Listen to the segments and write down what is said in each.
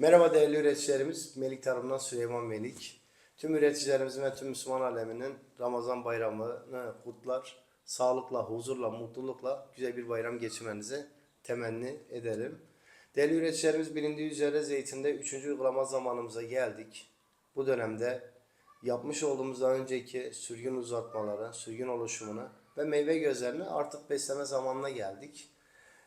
Merhaba değerli üreticilerimiz. Melik Tarım'dan Süleyman Melik. Tüm üreticilerimizin ve tüm Müslüman aleminin Ramazan bayramını kutlar. Sağlıkla, huzurla, mutlulukla güzel bir bayram geçirmenizi temenni ederim. Değerli üreticilerimiz bilindiği üzere zeytinde 3. uygulama zamanımıza geldik. Bu dönemde yapmış olduğumuz önceki sürgün uzatmaları, sürgün oluşumunu ve meyve gözlerini artık besleme zamanına geldik.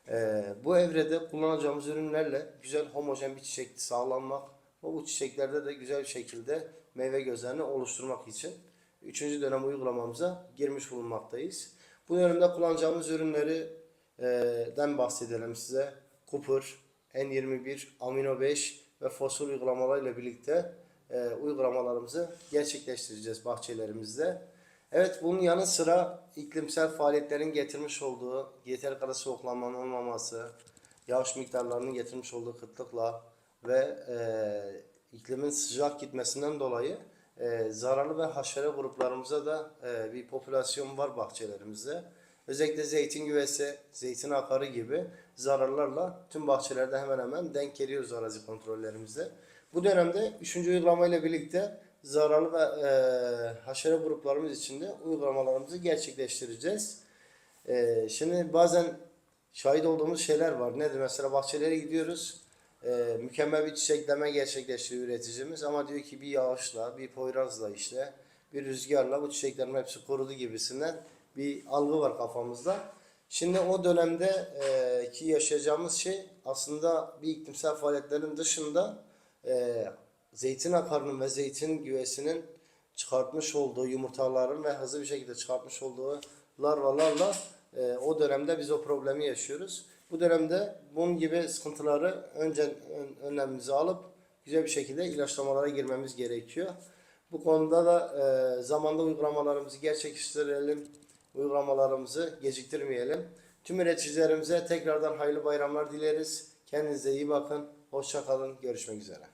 Ee, bu evrede kullanacağımız ürünlerle güzel homojen bir çiçek sağlanmak ve bu çiçeklerde de güzel bir şekilde meyve gözlerini oluşturmak için 3. dönem uygulamamıza girmiş bulunmaktayız. Bu dönemde kullanacağımız ürünlerden bahsedelim size. Cooper, N21, Amino 5 ve fosfor uygulamalarıyla birlikte e, uygulamalarımızı gerçekleştireceğiz bahçelerimizde. Evet bunun yanı sıra iklimsel faaliyetlerin getirmiş olduğu yeter kadar soğuklanmanın olmaması, yağış miktarlarının getirmiş olduğu kıtlıkla ve e, iklimin sıcak gitmesinden dolayı e, zararlı ve haşere gruplarımıza da e, bir popülasyon var bahçelerimizde. Özellikle zeytin güvesi, zeytin akarı gibi zararlarla tüm bahçelerde hemen hemen denk geliyoruz arazi kontrollerimizde. Bu dönemde 3. uygulamayla birlikte zararlı ve e, haşere gruplarımız içinde uygulamalarımızı gerçekleştireceğiz. E, şimdi bazen şahit olduğumuz şeyler var. Nedir? Mesela bahçelere gidiyoruz. E, mükemmel bir çiçekleme gerçekleştiriyor üreticimiz ama diyor ki bir yağışla, bir poyrazla işte, bir rüzgarla bu çiçeklerin hepsi kurudu gibisinden bir algı var kafamızda. Şimdi o dönemde e, ki yaşayacağımız şey aslında bir iklimsel faaliyetlerin dışında e, zeytin akarının ve zeytin güvesinin çıkartmış olduğu yumurtaların ve hızlı bir şekilde çıkartmış olduğu larvalarla e, o dönemde biz o problemi yaşıyoruz. Bu dönemde bunun gibi sıkıntıları önce ön, önlemimizi alıp güzel bir şekilde ilaçlamalara girmemiz gerekiyor. Bu konuda da e, zamanda uygulamalarımızı gerçekleştirelim, uygulamalarımızı geciktirmeyelim. Tüm üreticilerimize tekrardan hayırlı bayramlar dileriz. Kendinize iyi bakın. Hoşça kalın. Görüşmek üzere.